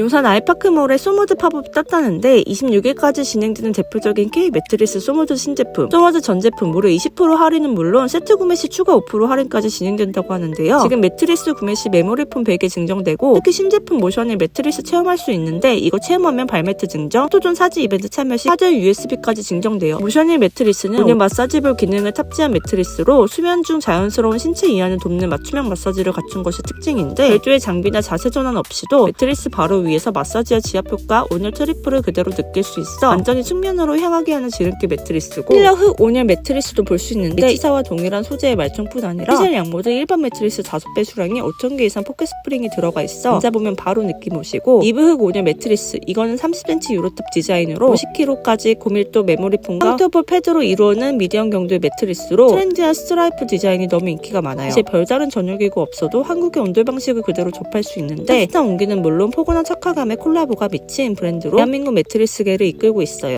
용산 알파크몰에 소모드 팝업이 떴다는데 26일까지 진행되는 대표적인 K 매트리스 소모드 신제품, 소모드 전 제품 무려 20% 할인은 물론 세트 구매 시 추가 5% 할인까지 진행된다고 하는데요. 지금 매트리스 구매 시 메모리폼 100개 증정되고 특히 신제품 모션일 매트리스 체험할 수 있는데 이거 체험하면 발매트 증정, 토존 사지 이벤트 참여 시 하드 USB까지 증정돼요. 모션일 매트리스는 본인 마사지볼 기능을 탑재한 매트리스로 수면 중 자연스러운 신체 이완을 돕는 맞춤형 마사지를 갖춘 것이 특징인데 별도의 장비나 자세 전환 없이도 매트리스 바로 위에서 마사지와 지압 효과, 온열 트리플을 그대로 느낄 수 있어 완전히 측면으로 향하게 하는 지름길 매트리스고 필러 흑 온열 매트리스도 볼 수 있는데 치사와 동일한 소재의 말청뿐 아니라 피젤 양모드 일반 매트리스 5배 수량에 5,000개 이상 포켓 스프링이 들어가 있어 앉아보면 바로 느낌 오시고 이브 흑 온열 매트리스 이거는 30cm 유로탑 디자인으로 50kg까지 고밀도 메모리폼과 컴퓨터볼 패드로 이루어는 미디엄 경도의 매트리스로 트렌디한 스트라이프 디자인이 너무 인기가 많아요. 이제 별다른 전용기구 없어도 한국의 온돌 방식을 그대로 접할 수 있는데 따뜻한 온기는 물론 포근한 착화감의 콜라보가 미친 브랜드로 대한민국 매트리스계를 이끌고 있어요.